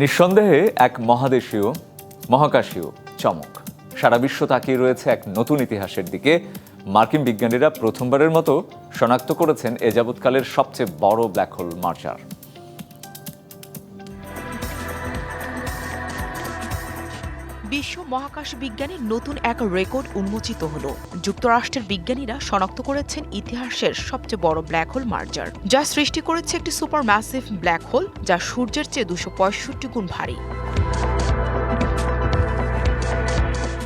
নিঃসন্দেহে এক মহাদেশীয়, মহাকাশীয় চমক। সারা বিশ্ব তাকিয়ে রয়েছে এক নতুন ইতিহাসের দিকে। মার্কিন বিজ্ঞানীরা প্রথমবারের মতো শনাক্ত করেছেন এ যাবৎকালের সবচেয়ে বড় ব্ল্যাক হোল মার্চার বিশ্ব মহাকাশ বিজ্ঞানের নতুন এক রেকর্ড উন্মোচিত হল। যুক্তরাষ্ট্রের বিজ্ঞানীরা শনাক্ত করেছেন ইতিহাসের সবচেয়ে বড় ব্ল্যাক হোল মার্জার, যা সৃষ্টি করেছে একটি সুপার ম্যাসিভ ব্ল্যাক হোল, যা সূর্যের চেয়ে দুশো গুণ ভারী।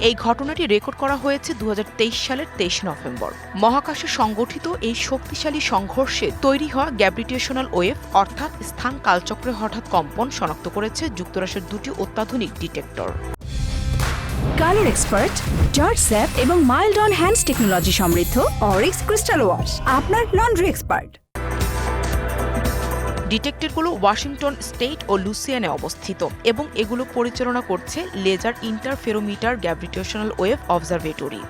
এই ঘটনাটি রেকর্ড করা হয়েছে দু হাজার তেইশ সালের তেইশ নভেম্বর। মহাকাশে সংগঠিত এই শক্তিশালী সংঘর্ষে তৈরি হওয়া গ্যাভিটেশনাল ওয়েভ, অর্থাৎ স্থান কালচক্রে হঠাৎ কম্পন, শনাক্ত করেছে যুক্তরাষ্ট্রের দুটি অত্যাধুনিক ডিটেক্টর। কালার এক্সপার্ট জর্জ স্যাপ এবং মাইল্ড অন হ্যান্ডস টেকনোলজি সমৃদ্ধ অরিক্স ক্রিস্টাল ওয়াশ, আপনার লন্ড্রি এক্সপার্ট। ডিটেক্টরগুলো ওয়াশিংটন স্টেট ও লুসিয়ানে অবস্থিত এবং এগুলো পরিচালনা করছে laser interferometer gravitational wave observatory.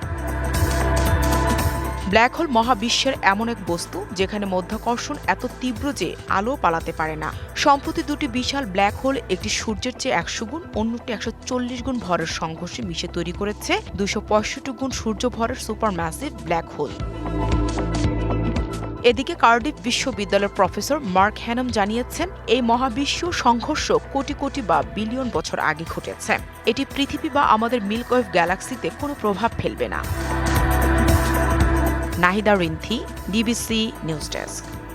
Black hole মহাবিশ্বের এমন এক বস্তু যেখানে মধ্যাকর্ষণ এত তীব্র যে আলো পালাতে পারে না। সম্প্রতি দুটি বিশাল ব্ল্যাক হোল একটি সূর্যের চেয়ে একশো গুণ, অন্যটি একশো চল্লিশ গুণ ভরের সংঘর্ষে মিশে তৈরি করেছে দুশো পঁয়ষট্টি গুণ সূর্য ভরের সুপার ম্যাসিভ ব্ল্যাক হোল। এদিকে কার্ডিফ বিশ্ববিদ্যালয়ের প্রফেসর মার্ক হ্যানম জানিয়েছেন, এই মহাবিশ্ব সংঘর্ষ কোটি কোটি বা বিলিয়ন বছর আগে ঘটেছে। এটি পৃথিবী বা আমাদের মিল্কওয়েভ গ্যালাক্সিতে কোনো প্রভাব ফেলবে না। Nahida Rinthi DBC news desk.